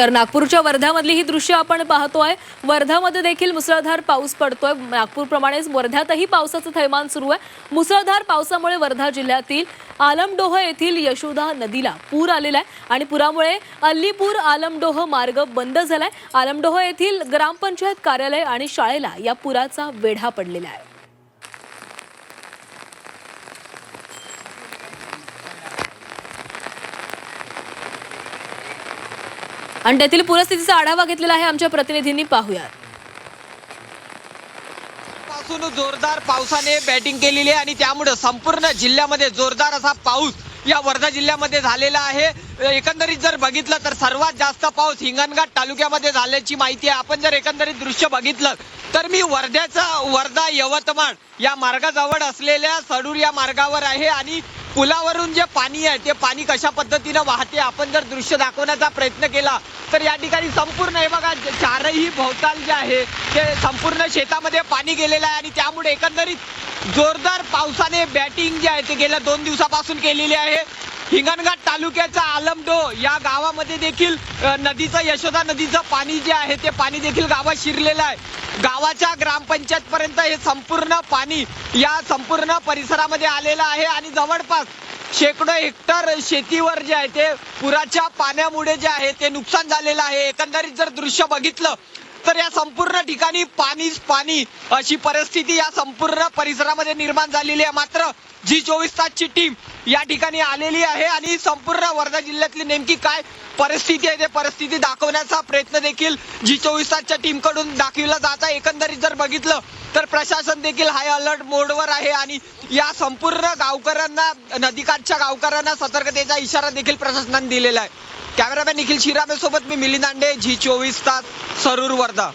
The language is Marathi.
तर नागपूरच्या वर्ध्यामधली ही दृश्य आपण पाहतोय. वर्ध्यामध्ये देखील मुसळधार पाऊस पडतोय. नागपूरप्रमाणेच वर्ध्यातही पावसाचं थैमान सुरू आहे. मुसळधार पावसामुळे वर्धा जिल्ह्यातील आलमडोह येथील यशोदा नदीला पूर आलेला आहे आणि पुरामुळे अल्लीपूर आलमडोह मार्ग बंद झालाय. आलमडोह येथील ग्रामपंचायत कार्यालय आणि शाळेला या पुराचा वेढा पडलेला आहे. आणि तेथील पूरस्थितीचा आढावा घेतलेला आहे आमच्या प्रतिनिधींनी. पाहूयात. पासून जोरदार पावसाने बॅटिंग केलेली आहे आणि त्यामुळे संपूर्ण जिल्ह्यामध्ये जोरदार असा पाऊस या वर्धा जिल्ह्यामध्ये झालेला आहे. एकंदरीत जर बघितलं तर सर्वात जास्त पाऊस हिंगणघाट तालुक्यामध्ये झाल्याची माहिती आहे. आपण जर एकंदरीत दृश्य बघितलं तर मी वर्ध्याचा वर्धा यवतमाळ या मार्गाजवळ असलेल्या सडूर या मार्गावर आहे आणि पुलावरून जे पाणी आहे ते पाणी कशा पद्धतीनं वाहते आपण जर दृश्य दाखवण्याचा प्रयत्न केला तर या ठिकाणी संपूर्ण हे बघा चारही भोवताल जे आहे ते संपूर्ण शेतामध्ये पाणी गेलेलं आहे आणि त्यामुळे एकंदरीत जोरदार पावसाने बॅटिंग जे आहे ते गेल्या दोन दिवसापासून केलेली आहे. हिंगणघाट तालुक्याचा आलमडो या गावामध्ये देखील नदीचं यशोदा नदीचं पाणी जे आहे ते पाणी देखील गावात शिरलेलं आहे. गावाच्या ग्रामपंचायत पर्यंत हे संपूर्ण पाणी या संपूर्ण परिसरामध्ये आलेलं आहे आणि जवळपास शेकडो हेक्टर शेतीवर जे आहे ते पुराच्या पाण्यामुळे जे आहे ते नुकसान झालेलं आहे. एकंदरीत जर दृश्य बघितलं तर या संपूर्ण ठिकाणी पाणीच पाणी अशी परिस्थिती या संपूर्ण परिसरामध्ये निर्माण झालेली आहे. मात्र जी चोवीस तासची टीम या ठिकाणी आलेली आहे आणि संपूर्ण वर्धा जिल्ह्यातली नेमकी काय परिस्थिती आहे ते परिस्थिती दाखवण्याचा प्रयत्न देखील जी चोवीस तासच्या टीमकडून दाखविला जात आहे. एकंदरीत जर बघितलं तर प्रशासन देखील हाय अलर्ट मोडवर आहे आणि या संपूर्ण गावकऱ्यांना नदीकाठच्या गावकऱ्यांना सतर्कतेचा इशारा देखील प्रशासनाने दिलेला आहे. कॅमेरामॅन निखिल शिरामे सोबत मी मिलिंद अंडे झी चोवीस तास सरूर वर्धा.